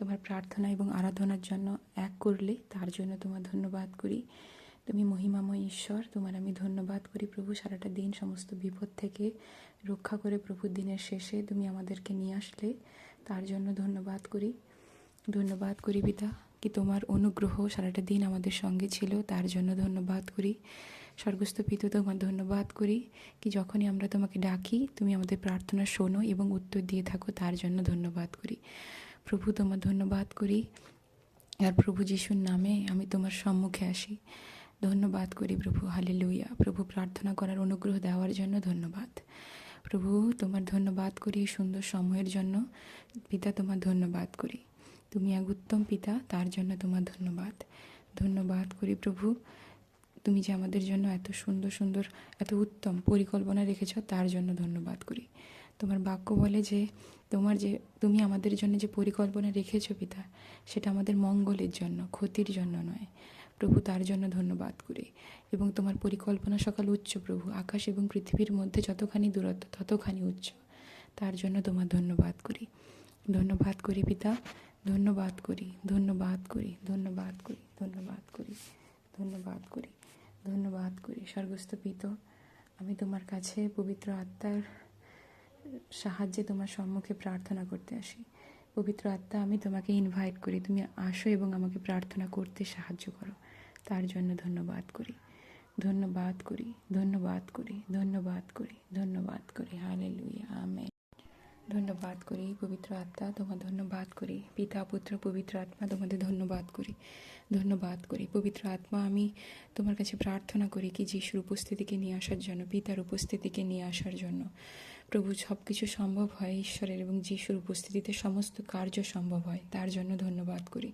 তোমার প্রার্থনা এবং আরাধনার জন্য এক করলে, তার জন্য তোমার ধন্যবাদ করি। তুমি মহিমাময় ঈশ্বর, তোমার আমি ধন্যবাদ করি প্রভু। সারাটা দিন সমস্ত বিপদ থেকে রক্ষা করে প্রভু দিনের শেষে তুমি আমাদেরকে নিয়ে আসলে, তার জন্য ধন্যবাদ করি। ধন্যবাদ করি পিতা, কি তোমার অনুগ্রহ সারাটা দিন আমাদের সঙ্গে ছিল, তার জন্য ধন্যবাদ করি। স্বর্গস্থ পিতা, তোমার ধন্যবাদ করি কি যখনই আমরা তোমাকে ডাকি, তুমি আমাদের প্রার্থনা শোনো এবং উত্তর দিয়ে থাকো, তার জন্য ধন্যবাদ করি। প্রভু তোমার ধন্যবাদ করি। আর প্রভু যিশুর নামে আমি তোমার সম্মুখে আসি। ধন্যবাদ করি প্রভু হালে লুইয়া প্রভু, প্রার্থনা করার অনুগ্রহ দেওয়ার জন্য ধন্যবাদ। প্রভু, তোমার ধন্যবাদ করি সুন্দর সময়ের জন্য। পিতা, তোমার ধন্যবাদ করি। তুমি এক উত্তম পিতা, তার জন্য তোমার ধন্যবাদ। ধন্যবাদ করি প্রভু, তুমি যে আমাদের জন্য এত সুন্দর সুন্দর, এত উত্তম পরিকল্পনা রেখেছ, তার জন্য ধন্যবাদ করি। তোমার বাক্য বলে যে তোমার যে, তুমি আমাদের জন্য যে পরিকল্পনা রেখেছো পিতা, সেটা আমাদের মঙ্গলের জন্য, ক্ষতির জন্য নয়। প্রভু, তার জন্য ধন্যবাদ করি। এবং তোমার পরিকল্পনা সকাল উচ্চ, প্রভু। আকাশ এবং পৃথিবীর মধ্যে যতখানি দূরত্ব, ততখানি উচ্চ। তার জন্য তোমার ধন্যবাদ করি। ধন্যবাদ করি পিতা। ধন্যবাদ করি। ধন্যবাদ করি। ধন্যবাদ করি। ধন্যবাদ করি। ধন্যবাদ করি। ধন্যবাদ করি। স্বর্গস্থ পিত, আমি তোমার কাছে পবিত্র আত্মার সাহায্যে তোমার সম্মুখে প্রার্থনা করতে আসি। পবিত্র আত্মা, আমি তোমাকে ইনভাইট করি। তুমি আসো এবং আমাকে প্রার্থনা করতে সাহায্য করো। তার জন্য ধন্যবাদ করি। ধন্যবাদ করি। ধন্যবাদ করি। ধন্যবাদ করি। ধন্যবাদ করি। হালে লুইয়া আমে ধন্যবাদ করি, পবিত্র আত্মা তোমার ধন্যবাদ করি। পিতা, পুত্র, পবিত্র আত্মা, তোমাদের ধন্যবাদ করি। ধন্যবাদ করি। পবিত্র আত্মা, আমি তোমার কাছে প্রার্থনা করি কি, যিশুর উপস্থিতিকে নিয়ে আসার জন্য, পিতার উপস্থিতিকে নিয়ে আসার জন্য। প্রভু সব কিছু সম্ভব হয়, ঈশ্বরের এবং যিশুর উপস্থিতিতে সমস্ত কার্য সম্ভব হয়, তার জন্য ধন্যবাদ করি।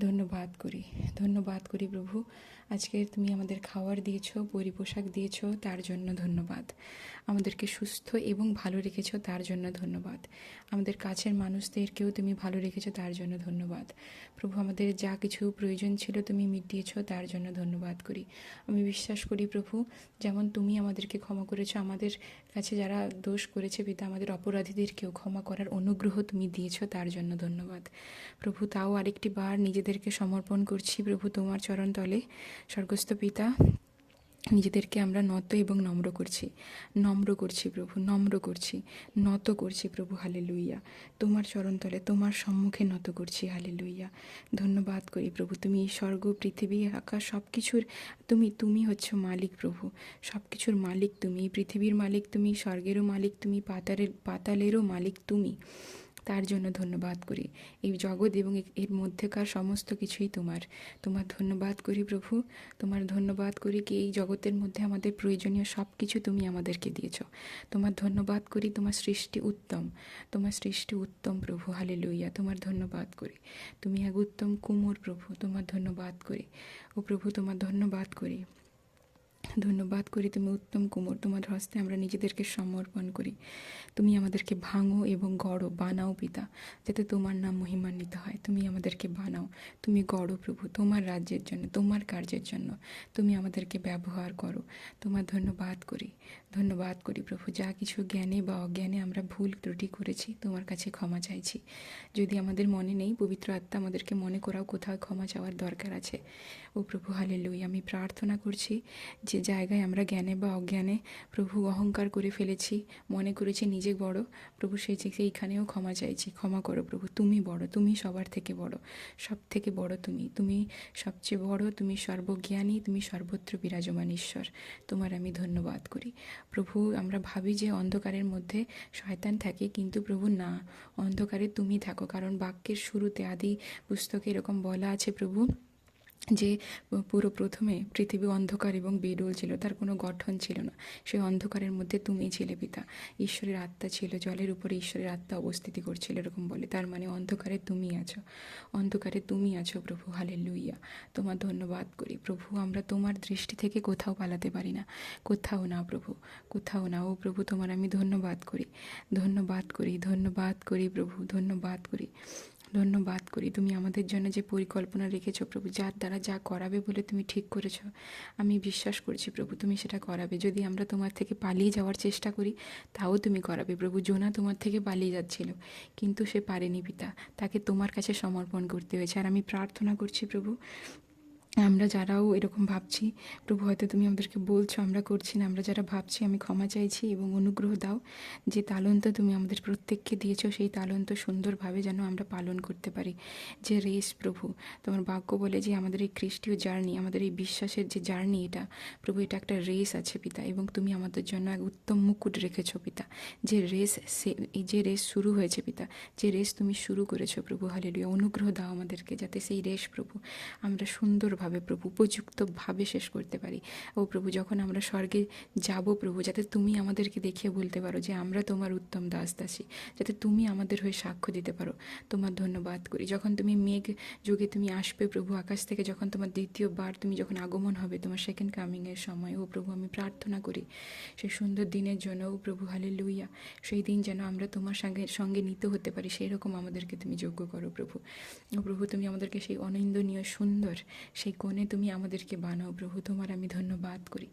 ধন্যবাদ করি ধন্যবাদ করি প্রভু। আজকে তুমি আমাদের খাওয়ার দিয়েছ পরি পোশাক দিয়েছ, তার জন্য ধন্যবাদ। আমাদেরকে সুস্থ এবং ভালো রেখেছ, তার জন্য ধন্যবাদ। আমাদের কাছের মানুষদেরকেও তুমি ভালো রেখেছো, তার জন্য ধন্যবাদ। প্রভু, আমাদের যা কিছু প্রয়োজন ছিল তুমি মিটিয়েছো, তার জন্য ধন্যবাদ করি। আমি বিশ্বাস করি প্রভু, যেমন তুমি আমাদেরকে ক্ষমা করেছ, আমাদের কাছে যারা দোষ করেছে পিতা, আমাদের অপরাধীদেরকেও ক্ষমা করার অনুগ্রহ তুমি দিয়েছ, তার জন্য ধন্যবাদ। প্রভু, তাও আরেকটি বার নিজেদেরকে সমর্পণ করছি প্রভু তোমার চরণ তলে স্বর্গস্থ পিতা, নিজেদেরকে আমরা নত এবং নম্র করছি। নম্র করছি প্রভু, নম্র করছি, নত করছি প্রভু হালে লুইয়া তোমার চরণতলে, তোমার সম্মুখে নত করছি হালে লুইয়া ধন্যবাদ করি প্রভু, তুমি স্বর্গ, পৃথিবী, আকাশ সব কিছুর তুমি তুমি হচ্ছ মালিক প্রভু। সব কিছুর মালিক তুমি, পৃথিবীর মালিক তুমি, স্বর্গেরও মালিক তুমি পাতালের পাতালেরও মালিক তুমি। তার জন্য ধন্যবাদ করি। এই জগৎ এবং এর মধ্যেকার সমস্ত কিছুই তোমার। তোমার ধন্যবাদ করি প্রভু। তোমার ধন্যবাদ করি কি এই জগতের মধ্যে আমাদের প্রয়োজনীয় সব কিছু তুমি আমাদেরকে দিয়েছ। তোমার ধন্যবাদ করি তোমার সৃষ্টি উত্তম। তোমার সৃষ্টি উত্তম প্রভু। হালে লইয়া তোমার ধন্যবাদ করি। তুমি এক উত্তম কুমোর প্রভু। তোমার ধন্যবাদ করি। ও প্রভু, তোমার ধন্যবাদ করি। ধন্যবাদ করি, তুমি উত্তম কুমোর। তোমার হস্তে আমরা নিজেদেরকে সমর্পণ করি। তুমি আমাদেরকে ভাঙো এবং গড়ো, বানাও পিতা, যাতে তোমার নাম মহিমান্বিত হয়। তুমি আমাদেরকে বানাও। তুমি গড়ো প্রভু, তোমার রাজ্যের জন্য, তোমার কার্যের জন্য। তুমি আমাদেরকে ব্যবহার করো। তোমার ধন্যবাদ করি। ধন্যবাদ করি প্রভু, যা কিছু জ্ঞানে বা অজ্ঞানে আমরা ভুল ত্রুটি করেছি, তোমার কাছে ক্ষমা চাইছি। যদি আমাদের মনে নেই, পবিত্র আত্মা আমাদেরকে মনে করাও কোথাও ক্ষমা চাওয়ার দরকার আছে। ও প্রভু হালে লুই আমি প্রার্থনা করছি যে জায়গায় আমরা জ্ঞানে বা অজ্ঞানে প্রভু অহংকার করে ফেলেছি, মনে করেছি নিজে বড়, প্রভু সেই সেইখানেও ক্ষমা চাইছি। ক্ষমা করো প্রভু, তুমি বড়, তুমি সবার থেকে বড় সব থেকে বড় তুমি। তুমি সবচেয়ে বড়, তুমি সর্বজ্ঞানী, তুমি সর্বত্র বিরাজমান ঈশ্বর। তোমার আমি ধন্যবাদ করি। প্রভু, আমরা ভাবি যে অন্ধকারের মধ্যে শয়তান থাকে, কিন্তু প্রভু না। অন্ধকারে তুমি থাকো, কারণ বাক্যের শুরুতে আদি পুস্তকে এরকম বলা আছে, প্রভু যে পুরো প্রথমে পৃথিবী অন্ধকার এবং বেডুল ছিল, তার কোনো গঠন ছিল না। সেই অন্ধকারের মধ্যে তুমি ছিলে পিতা। ঈশ্বরের আত্মা ছিল, জলের উপরে ঈশ্বরের আত্মা অবস্থিতি করছিল, এরকম বলে। তার মানে অন্ধকারে তুমি আছো। অন্ধকারে তুমি আছো, প্রভু। হালে লুইয়া তোমার ধন্যবাদ করি। প্রভু, আমরা তোমার দৃষ্টি থেকে কোথাও পালাতে পারি না। কোথাও না, প্রভু। কোথাও না। ও প্রভু, তোমার আমি ধন্যবাদ করি। ধন্যবাদ করি ধন্যবাদ করি প্রভু, ধন্যবাদ করি। ধন্যবাদ করি। তুমি আমাদের জন্য যে পরিকল্পনা রেখেছো প্রভু, যার দ্বারা যা করাবে বলে তুমি ঠিক করেছ, আমি বিশ্বাস করছি প্রভু, তুমি সেটা করাবে। যদি আমরা তোমার থেকে পালিয়ে যাওয়ার চেষ্টা করি, তাও তুমি করাবে প্রভু। জোনা তোমার থেকে পালিয়ে যাচ্ছিল, কিন্তু সে পারেনি পিতা। তাকে তোমার কাছে সমর্পণ করতে হয়েছে। আর আমি প্রার্থনা করছি প্রভু আমরা যারাও এরকম ভাবছি, প্রভু, হয়তো তুমি আমাদেরকে বলছো, আমরা করছি না, আমরা যারা ভাবছি, আমি ক্ষমা চাইছি এবং অনুগ্রহ দাও। যে তালন্ত তুমি আমাদের প্রত্যেককে দিয়েছ, সেই তালন্ত সুন্দরভাবে যেন আমরা পালন করতে পারি। যে রেস, প্রভু, তোমার বাক্য বলে যে আমাদের এই খ্রিস্টীয় জার্নি, আমাদের এই বিশ্বাসের যে জার্নি এটা, প্রভু, এটা একটা রেস আছে পিতা, এবং তুমি আমাদের জন্য এক উত্তম মুকুট রেখেছো পিতা। যে রেস সে, যে রেস শুরু হয়েছে পিতা, যে রেস তুমি শুরু করেছ, প্রভু হালেলুয়া অনুগ্রহ দাও আমাদেরকে যাতে সেই রেস, প্রভু, আমরা সুন্দরভাবে প্রভু, উপযুক্তভাবে শেষ করতে পারি। ও প্রভু, যখন আমরা স্বর্গে যাব প্রভু, যাতে তুমি আমাদেরকে দেখিয়ে বলতে পারো যে আমরা তোমার উত্তম দাস দাসী যাতে তুমি আমাদের হয়ে সাক্ষ্য দিতে পারো। তোমার ধন্যবাদ করি। যখন তুমি মেঘ যুগে তুমি আসবে প্রভু, আকাশ থেকে যখন তোমার দ্বিতীয়বার তুমি যখন আগমন হবে, তোমার সেকেন্ড কামিংয়ের সময়, ও প্রভু, আমি প্রার্থনা করি সেই সুন্দর দিনের জন্য, ও প্রভু হালে লুইয়া সেই দিন যেন আমরা তোমার সঙ্গে সঙ্গে নিতে হতে পারি সেই রকম আমাদেরকে তুমি যোগ্য করো প্রভু। ও প্রভু, তুমি আমাদেরকে সেই অনিন্দনীয়, সুন্দর, সেই কোণে তুমি আমাদেরকে বানাও প্রভু, তোমার আমি ধন্যবাদ করি।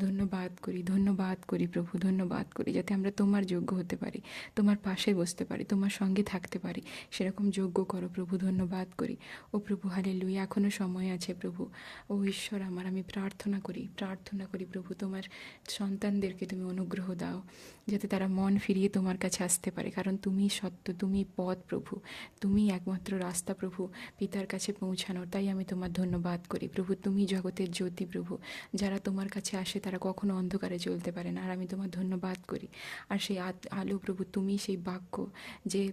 ধন্যবাদ করি ধন্যবাদ করি প্রভু, ধন্যবাদ করি যাতে আমরা তোমার যোগ্য হতে পারি, তোমার পাশে বসতে পারি, তোমার সঙ্গে থাকতে পারি। সেরকম যোগ্য করো প্রভু, ধন্যবাদ করি। ও প্রভু হালে লুই এখনও সময় আছে প্রভু। ও ঈশ্বর আমার, আমি প্রার্থনা করি প্রার্থনা করি প্রভু, তোমার সন্তানদেরকে তুমি অনুগ্রহ দাও, যাতে তারা মন ফিরিয়ে তোমার কাছে আসতে পারে। কারণ তুমি সত্য তুমি পথ প্রভু তুমি একমাত্র রাস্তা প্রভু, পিতার কাছে পৌঁছানোর। তাই আমি তোমার ধন্যবাদ করি, প্রভু, তুমি জগতের জ্যোতি প্রভু। যারা তোমার কাছে আসে, তারা কখনো অন্ধকারে চলতে পারে না। আর আমি তোমার ধন্যবাদ করি। আর সেই আলো প্রভু, তুমি সেই বাক্য যে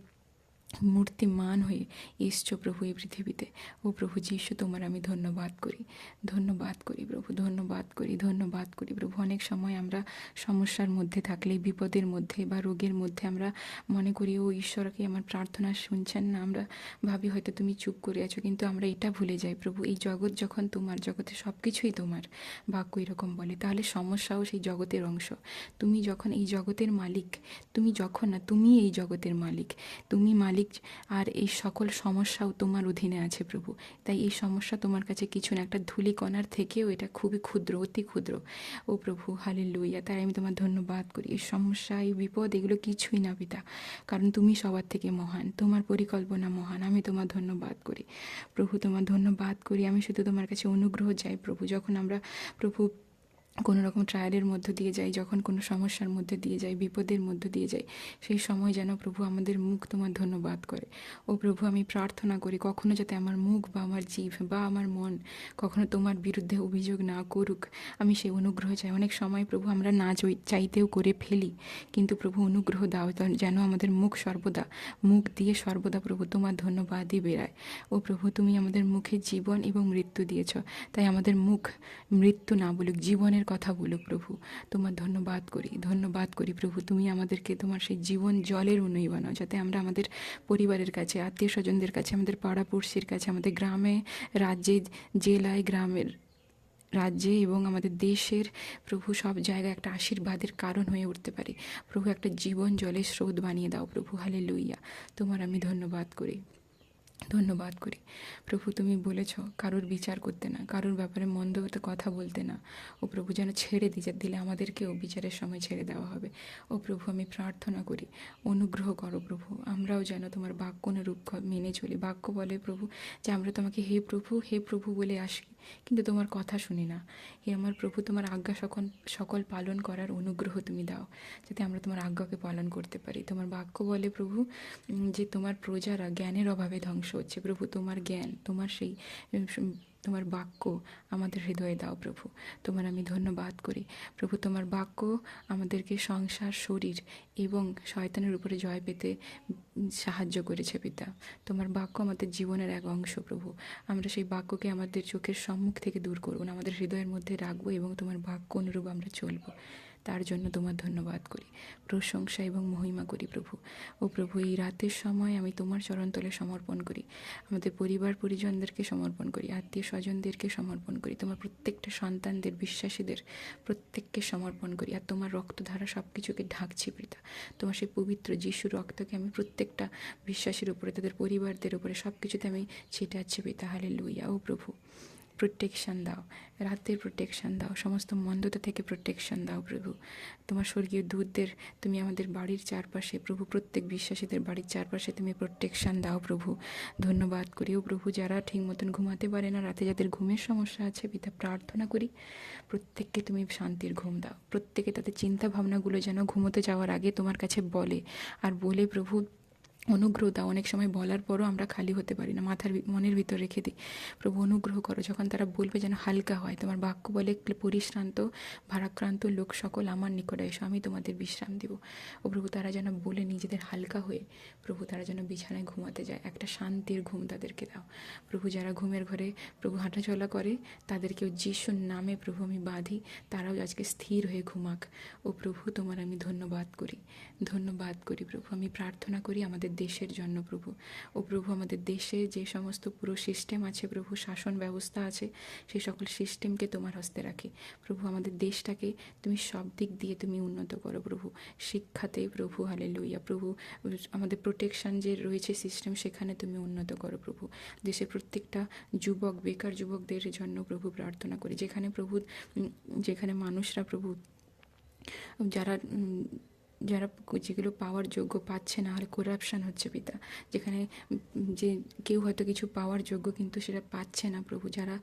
মূর্তিমান হয়ে এসছো প্রভু এই পৃথিবীতে। ও প্রভু যিশু, তোমার আমি ধন্যবাদ করি। ধন্যবাদ করি প্রভু, ধন্যবাদ করি ধন্যবাদ করি প্রভু। অনেক সময় আমরা সমস্যার মধ্যে থাকলে, বিপদের মধ্যে বা রোগের মধ্যে আমরা মনে করি, ও ঈশ্বরকে আমার প্রার্থনা শুনছেন না। আমরা ভাবি, হয়তো তুমি চুপ করে আছো। কিন্তু আমরা এটা ভুলে যাই প্রভু, এই জগৎ যখন তোমার, জগতে সব কিছুই তোমার, বাক্য এরকম বলে। তাহলে সমস্যাও সেই জগতের অংশ। তুমি যখন এই জগতের মালিক, তুমি যখন না, তুমি এই জগতের মালিক। তুমি মালিক মালিক আর এই সকল সমস্যাও তোমার অধীনে আছে প্রভু। তাই এই সমস্যা তোমার কাছে কিছু না, একটা ধূলিকণার থেকেও এটা খুবই ক্ষুদ্র, অতি ক্ষুদ্র। ও প্রভু হালে লইয়া তাই আমি তোমার ধন্যবাদ করি। এই সমস্যা, এই বিপদ, এগুলো কিছুই না পিতা। কারণ তুমি সবার থেকে মহান, তোমার পরিকল্পনা মহান। আমি তোমার ধন্যবাদ করি। প্রভু, তোমার ধন্যবাদ করি। আমি শুধু তোমার কাছে অনুগ্রহ চাই প্রভু। যখন আমরা প্রভু কোনো রকম ট্রায়ালের মধ্য দিয়ে যাই, যখন কোনো সমস্যার মধ্যে দিয়ে যাই, বিপদের মধ্য দিয়ে যাই, সেই সময় যেন প্রভু আমাদের মুখ তোমার ধন্যবাদ করে। ও প্রভু, আমি প্রার্থনা করি, কখনো যাতে আমার মুখ বা আমার জিভ বা আমার মন কখনো তোমার বিরুদ্ধে অভিযোগ না করুক। আমি সেই অনুগ্রহ চাই। অনেক সময় প্রভু, আমরা না চাইতেও করে ফেলি, কিন্তু প্রভু, অনুগ্রহ দাও যেন আমাদের মুখ সর্বদা, মুখ দিয়ে সর্বদা প্রভু তোমার ধন্যবাদই বেরায় ও প্রভু, তুমি আমাদের মুখে জীবন এবং মৃত্যু দিয়েছ, তাই আমাদের মুখ মৃত্যু না বলুক, জীবনের জীবনের কথা বলো প্রভু। তোমার ধন্যবাদ করি ধন্যবাদ করি প্রভু, তুমি আমাদেরকে তোমার সেই জীবন জলের উন্নয় বানাও, যাতে আমরা আমাদের পরিবারের কাছে আত্মীয় স্বজনদের কাছে, আমাদের পাড়াপড়শির কাছে, আমাদের গ্রামে, রাজ্যে, জেলায়, গ্রামের রাজ্যে এবং আমাদের দেশের প্রভু সব জায়গায় একটা আশীর্বাদের কারণ হয়ে উঠতে পারি। প্রভু একটা জীবন জলের স্রোত বানিয়ে দাও প্রভু হালে লইয়া তোমার আমি ধন্যবাদ করি। ধন্যবাদ করি। প্রভু, তুমি বলেছ, কারোর বিচার করতে না, কারোর ব্যাপারে মন্দ কথা বলতে না। ও প্রভু, যেন ছেড়ে দিয়ে দিলে আমাদেরকেও বিচারের সময় ছেড়ে দেওয়া হবে। ও প্রভু, আমি প্রার্থনা করি, অনুগ্রহ করো প্রভু, আমরাও যেন তোমার বাক্য রূপ মেনে চলি। বাক্য বলে প্রভু, যে আমরা তোমাকে হে প্রভু হে প্রভু বলে আসি। কিন্তু তোমার কথা শুনি না। হে আমার প্রভু, তোমার আজ্ঞা সকল সকল পালন করার অনুগ্রহ তুমি দাও, যাতে আমরা তোমার আজ্ঞাকে পালন করতে পারি। তোমার বাক্য বলে, প্রভু যে তোমার প্রজারা জ্ঞানের অভাবে ধ্বংস হচ্ছে। প্রভু, তোমার জ্ঞান, তোমার সেই তোমার বাক্য আমাদের হৃদয়ে দাও প্রভু। তোমার আমি ধন্যবাদ করি। প্রভু, তোমার বাক্য আমাদেরকে সংসার, শরীর এবং শয়তানের উপরে জয় পেতে সাহায্য করেছে পিতা। তোমার বাক্য আমাদের জীবনের এক অংশ প্রভু। আমরা সেই বাক্যকে আমাদের চোখের সম্মুখ থেকে দূর করুন। আমাদের হৃদয়ের মধ্যে রাখব এবং তোমার বাক্য অনুরূপ আমরা চলবো। তার জন্য তোমার ধন্যবাদ করি। প্রশংসা এবং মহিমা করি প্রভু। ও প্রভু, এই রাতের সময় আমি তোমার চরণতলে সমর্পণ করি। আমাদের পরিবার পরিজনদেরকে সমর্পণ করি, আত্মীয় স্বজনদেরকে সমর্পণ করি, তোমার প্রত্যেকটা সন্তানদের, বিশ্বাসীদের প্রত্যেককে সমর্পণ করি। আর তোমার রক্তধারা সব কিছুকে ঢাকছি পিতা। তোমার সেই পবিত্র যিশুর রক্তকে আমি প্রত্যেকটা বিশ্বাসীর উপরে, তাদের পরিবারদের উপরে সব কিছুতে আমি ছিটাচ্ছি পিতা। হালে লুইয়া ও প্রভু প্রোটেকশন দাও, রাতের প্রোটেকশন দাও, সমস্ত মন্দতা থেকে প্রোটেকশন দাও প্রভু। তোমার স্বর্গীয় দূতদের তুমি আমাদের বাড়ির চারপাশে প্রভু, প্রত্যেক বিশ্বাসীদের বাড়ির চারপাশে তুমি প্রোটেকশন দাও প্রভু। ধন্যবাদ করি ও প্রভু, যারা ঠিক মতন ঘুমাতে পারে না, রাতে যাদের ঘুমের সমস্যা আছে, পিতা প্রার্থনা করি, প্রত্যেককে তুমি শান্তির ঘুম দাও। প্রত্যেকে তাদের চিন্তা ভাবনাগুলো যেন ঘুমোতে যাওয়ার আগে তোমার কাছে বলে, আর বলে প্রভু অনুগ্রহ দাও অনেক সময় বলার পরও আমরা খালি হতে পারি না, মাথার মনের ভিতর রেখে দিই। প্রভু, অনুগ্রহ করো, যখন তারা বলবে যেন হালকা হয়, তোমার বাক্য বলে পরিশ্রান্ত, ভারাক্রান্ত লোক সকল আমার নিকটে এসো, আমি তোমাদের বিশ্রাম দিব। ও প্রভু, তারা যেন বলে নিজেদের হালকা হয়ে, প্রভু, তারা যেন বিছানায় ঘুমাতে যায়, একটা শান্তির ঘুম তাদেরকে দাও। প্রভু, যারা ঘুমের ঘরে, প্রভু, হাঁটাচলা করে, তাদেরকেও যিশুর নামে প্রভু, আমি বাঁধি, তারাও আজকে স্থির হয়ে ঘুমাক। ও প্রভু, তোমার আমি ধন্যবাদ করি ধন্যবাদ করি প্রভু, আমি প্রার্থনা করি আমাদের দেশের জন্য, প্রভু। ও প্রভু, আমাদের দেশে যে সমস্ত পুরো সিস্টেম আছে, প্রভু, শাসন ব্যবস্থা আছে সেই সকল সিস্টেমকে তোমার হস্তে রাখি। প্রভু, আমাদের দেশটাকে তুমি সব দিক দিয়ে তুমি উন্নত করো, প্রভু। শিক্ষাতে, প্রভু হালে লইয়া প্রভু, আমাদের প্রোটেকশন যে রয়েছে সিস্টেম সেখানে তুমি উন্নত করো, প্রভু। দেশের প্রত্যেকটা যুবক, বেকার যুবকদের জন্য প্রভু প্রার্থনা করি। যেখানে প্রভু যেখানে মানুষরা প্রভু, যারা যারা যেগুলো পাওয়ার যোগ্য পাচ্ছে না, আর করাপশান হচ্ছে পিতা। যেখানে যে কেউ হয়তো কিছু পাওয়ার যোগ্য কিন্তু সেটা পাচ্ছে না প্রভু। যারা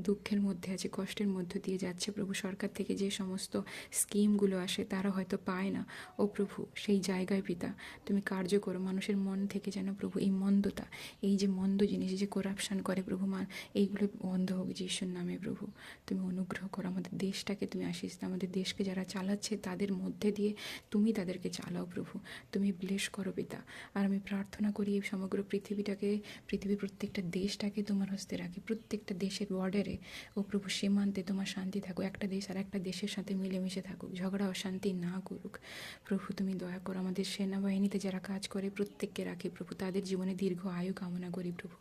দুঃখের মধ্যে আছে, কষ্টের মধ্য দিয়ে যাচ্ছে, প্রভু সরকার থেকে যে সমস্ত স্কিমগুলো আসে তারা হয়তো পায় না। ও প্রভু, সেই জায়গায় পিতা, তুমি কার্য করো। মানুষের মন থেকে যেন প্রভু এই মন্দতা, এই যে মন্দ জিনিস যে করাপশান করে প্রভু মা, এইগুলো বন্ধ হোক যিশুর নামে প্রভু। তুমি অনুগ্রহ করো, আমাদের দেশটাকে তুমি দাও। আমাদের দেশকে যারা চালাচ্ছে তাদের মধ্যে দিয়ে তুমি তাদেরকে চালাও প্রভু। তুমি ব্লেস করো পিতা। আর আমি প্রার্থনা করি এই সমগ্র পৃথিবীটাকে, পৃথিবীর প্রত্যেকটা দেশটাকে তোমার হস্তে রাখি। প্রত্যেকটা দেশের বর্ডারে, ও প্রভু, সীমান্তে তোমার শান্তি থাকুক। একটা দেশ আর একটা দেশের সাথে মিলেমিশে থাকুক। ঝগড়া, অশান্তি না করুক। প্রভু, তুমি দয়া করো। আমাদের সেনাবাহিনীতে যারা কাজ করে, প্রত্যেককে রাখি প্রভু। তাদের জীবনে দীর্ঘ আয়ু কামনা করি প্রভু।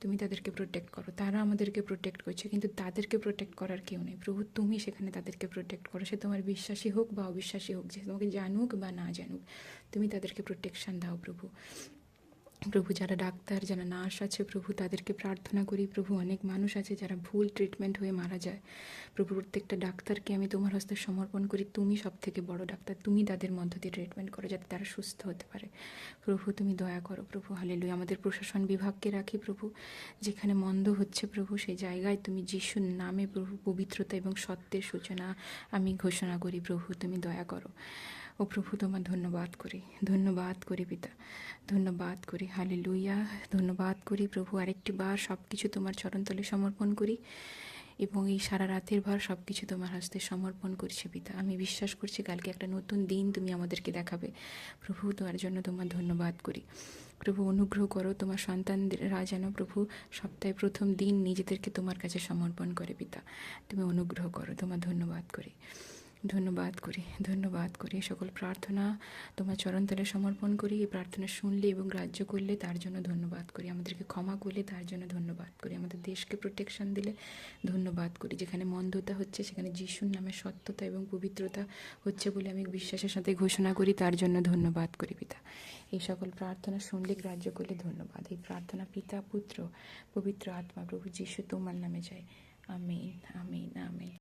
তুমি তাদেরকে প্রোটেক্ট করো। তারা আমাদেরকে প্রোটেক্ট করছে, কিন্তু তাদেরকে প্রোটেক্ট করার কেউ নেই। প্রভু, তুমি সেখানে তাদেরকে প্রোটেক্ট করো। সে তোমার বিশ্বাসী হোক বা অবিশ্বাসী হোক, যে তোমাকে জানুক বা না জানুক, তুমি তাদেরকে প্রোটেকশন দাও প্রভু। প্রভু যারা ডাক্তার, যারা নার্স আছে, প্রভু তাদেরকে প্রার্থনা করি, প্রভু অনেক মানুষ আছে যারা ভুল ট্রিটমেন্ট হয়ে মারা যায়। প্রভু, প্রত্যেকটা ডাক্তারকে আমি তোমার হস্তে সমর্পণ করি, তুমি সব থেকে বড় ডাক্তার, তুমি তাদের মধ্য দিয়ে ট্রিটমেন্ট করো যাতে তারা সুস্থ হতে পারে। প্রভু, তুমি দয়া করো প্রভু হালেলুই আমাদের প্রশাসন বিভাগকে রাখি প্রভু, যেখানে মন্দ হচ্ছে প্রভু, সেই জায়গায় তুমি যিশুর নামে প্রভু পবিত্রতা এবং সত্যের সূচনা আমি ঘোষণা করি প্রভু, তুমি দয়া করো। ও প্রভু তোমার ধন্যবাদ করি। ধন্যবাদ করি পিতা। ধন্যবাদ করি। হালে লুইয়া ধন্যবাদ করি প্রভু। আরেকটি বার সব কিছু তোমার চরণতলে সমর্পণ করি এবং এই সারা রাতের ভার সব কিছু তোমার হস্তে সমর্পণ করছি পিতা। আমি বিশ্বাস করছি কালকে একটা নতুন দিন তুমি আমাদেরকে দেখাবে। প্রভু, তোমার জন্য তোমার ধন্যবাদ করি। প্রভু, অনুগ্রহ করো তোমার সন্তানরা যেন প্রভু সপ্তাহে প্রথম দিন নিজেদেরকে তোমার কাছে সমর্পণ করে পিতা। তুমি অনুগ্রহ করো, তোমার ধন্যবাদ করি। ধন্যবাদ করি ধন্যবাদ করি সকল প্রার্থনা। তোমার চরণতলে সমর্পণ করি, এই প্রার্থনা শুনলে এবং গ্রাহ্য করলে তার জন্য ধন্যবাদ করি। আমাদেরকে ক্ষমা করলে তার জন্য ধন্যবাদ করি। আমাদের দেশকে প্রোটেকশন দিলে ধন্যবাদ করি। যেখানে মন্দতা হচ্ছে, সেখানে যিশুর নামে সত্যতা এবং পবিত্রতা হচ্ছে বলে আমি বিশ্বাসের সাথে ঘোষণা করি, তার জন্য ধন্যবাদ করি পিতা। এই সকল প্রার্থনা শুনলে, গ্রাহ্য করলে ধন্যবাদ। এই প্রার্থনা পিতা, পুত্র, পবিত্র আত্মা, প্রভু যিশু তোমার নামে যায়। আমিন আমিন আমিন।